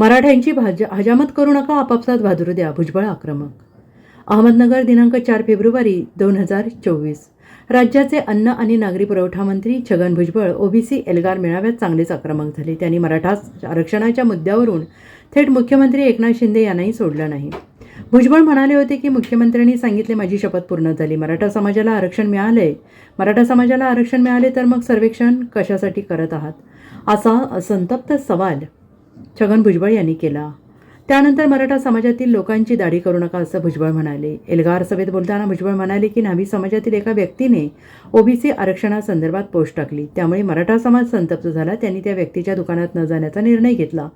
मराठ्यांची भाज हजामत करू नका आपापसात वादुरू द्या भुजबळ आक्रमक. अहमदनगर दिनांक चार फेब्रुवारी दोन हजार चोवीस. राज्याचे अन्न आणि नागरी पुरवठा मंत्री छगन भुजबळ ओबीसी एल्गार मेळाव्यात चांगलेच आक्रमक झाले. त्यांनी मराठा आरक्षणाच्या मुद्द्यावरून थेट मुख्यमंत्री एकनाथ शिंदे यांनाही सोडलं नाही. भुजबळ म्हणाले होते की मुख्यमंत्र्यांनी सांगितले माझी शपथ पूर्ण झाली. मराठा समाजाला आरक्षण मिळालंय. मराठा समाजाला आरक्षण मिळाले तर मग सर्वेक्षण कशासाठी करत आहात? असा संतप्त सवाल छगन भुजबळ यांनी केला. त्यानंतर मराठा समाजातील लोकांची दाढी करू नका असं भुजबळ म्हणाले. एल्गार सभेत बोलताना भुजबळ म्हणाले की न्हावी समाजातील एका व्यक्तीने ओबीसी आरक्षणासंदर्भात पोस्ट टाकली. त्यामुळे मराठा समाज संतप्त झाला. त्यांनी त्या व्यक्तीच्या दुकानात न जाण्याचा निर्णय घेतला.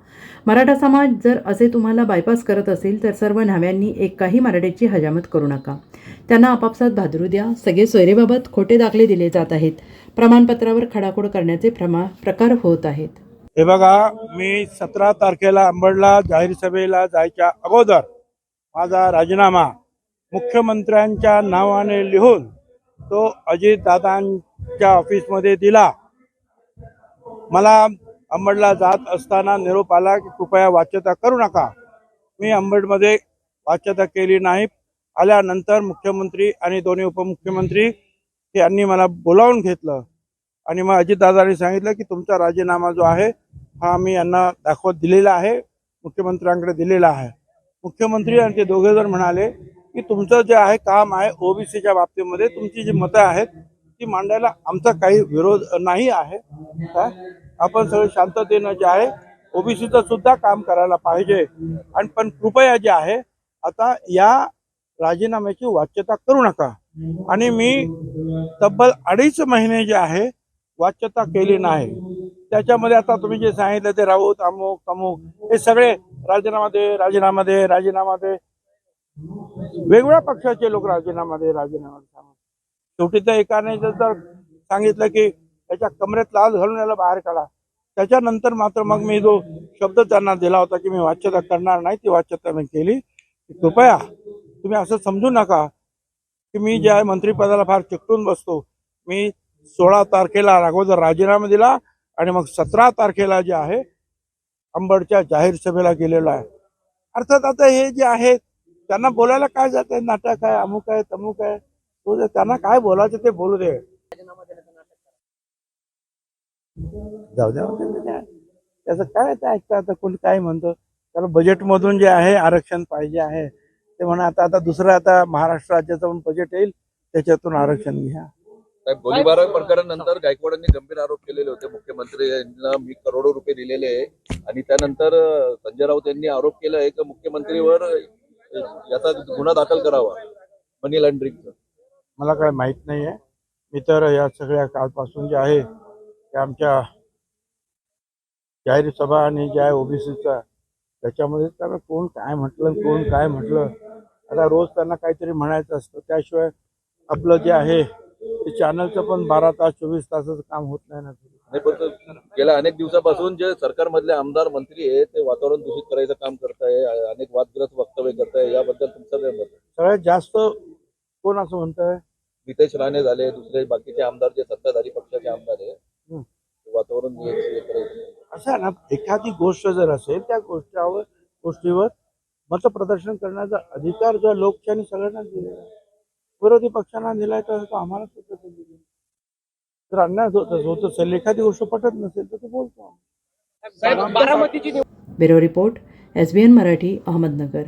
मराठा समाज जर असे तुम्हाला बायपास करत असेल तर सर्व न्हाव्यांनी एकाही मराठ्याची हजामत करू नका. त्यांना आपापसात भादरू द्या. सगळे सोयरेबाबत खोटे दाखले दिले जात आहेत. प्रमाणपत्रावर खडाखोड करण्याचे प्रमा प्रकार होत आहेत. हे बघा मी सतरा तारखेला अंबडला जाहीर सभेला जायच्या अगोदर माझा राजीनामा मुख्यमंत्र्यांच्या नावाने लिहून तो अजितदादांच्या ऑफिसमध्ये दिला. मला अंबडला जात असताना निरोप आला की कृपया वाच्यता करू नका. मी अंबडमध्ये वाच्यता केली नाही. आल्यानंतर मुख्यमंत्री आणि दोन्ही उपमुख्यमंत्री यांनी मला बोलावून घेतलं. आणि मग अजितदादांनी सांगितलं की तुमचा राजीनामा जो आहे हा आम्ही यांना दाखवत दिलेला आहे मुख्यमंत्र्यांकडे दिलेला आहे. मुख्यमंत्री आणि ते दोघे जण म्हणाले की तुमचं जे आहे काम आहे ओबीसीच्या बाबतीमध्ये तुमची जी मतं आहेत ती मांडायला आमचा काही विरोध नाही आहे. काय? आपण सगळे शांततेनं जे आहे ओबीसीचं सुद्धा काम करायला पाहिजे. आणि पण कृपया जे आहे आता या राजीनाम्याची वाच्यता करू नका. आणि मी तब्बल अडीच महिने जे आहे वाच्यता केली नाही. त्याच्यामध्ये आता तुम्ही जे सांगितलं ते राऊत अमुक तमुक हे सगळे राजीनामा दे राजीनामा दे राजीनामा दे वेगवेगळ्या पक्षाचे लोक राजीनामा दे राजीनामा दे शेवटी त्या एकाने जर सांगितलं की त्याच्या कमरेत लाल घालून याला बाहेर काढा. त्याच्यानंतर मात्र मग मी जो शब्द त्यांना दिला होता की मी वाच्यता करणार नाही ती वाच्यता मी केली. कृपया तुम्ही असं समजू नका की मी जे मंत्रिपदाला फार चिकटून बसतो मी सोळा तारखेला अगोदर राजीनामा दिला आणि मग सतरा तारखेला जे आहे अंबडच्या जाहीर सभेला गेलेलो आहे. अर्थात आता हे जे आहे त्यांना बोलायला काय जात आहे? नाटक आहे अमुक आहे तमुक आहे. तू त्यांना काय बोलायचं ते बोलू दे. जाऊ द्या. त्याचं काय ते ऐकतं आता कोणी काय म्हणतो? त्याला बजेटमधून जे आहे आरक्षण पाहिजे आहे. ते म्हणा आता आता दुसरं आता महाराष्ट्र राज्याचं पण बजेट येईल त्याच्यातून आरक्षण घ्या. साहेब गोळीबार प्रकरण नंतर गायकवाडांनी गंभीर आरोप केलेले होते. मुख्यमंत्री यांना मी करोडो रुपये दिलेले आहे. आणि त्यानंतर संजय राऊत यांनी आरोप केला आहे की मुख्यमंत्रीवर याचा गुन्हा दाखल करावा मनी लॉन्ड्रिंगचा. मला काय माहीत नाही आहे मी तर या सगळ्या काळपासून जे आहे ते आमच्या जाहीर सभा आणि जे आहे ओबीसीचा त्याच्यामध्ये त्यांना कोण काय म्हटलं कोण काय म्हटलं? आता रोज त्यांना काहीतरी म्हणायचं असतं. त्याशिवाय आपलं जे आहे ते चॅनलचं पण बारा तास चोवीस तासाचं काम होत नाही ना नाही पण तो गेल्या अनेक दिवसापासून जे सरकारमधले आमदार मंत्री आहे ते वातावरण दूषित करायचं काम करताय अनेक वादग्रस्त वक्तव्य करताय याबद्दल तुमचं काय मत? सगळ्यात जास्त कोण असं म्हणतंय नितेश राणे झाले दुसरे बाकीचे आमदार जे सत्ताधारी पक्षाचे आमदार आहे. ते वातावरण. असं ना एखादी गोष्ट जर असेल त्या गोष्टीवर गोष्टीवर मतप्रदर्शन करण्याचा अधिकार जो लोकशाही सगळ्यांना दिलेला विरोधी पक्षांना दिलाय तर तो आम्हाला सुद्धा तो दिलेला आहे. जर अन्याय होत होत असेल एखादी गोष्ट पटत नसेल तर तो बोलतो bureau report S B N Marathi Ahmednagar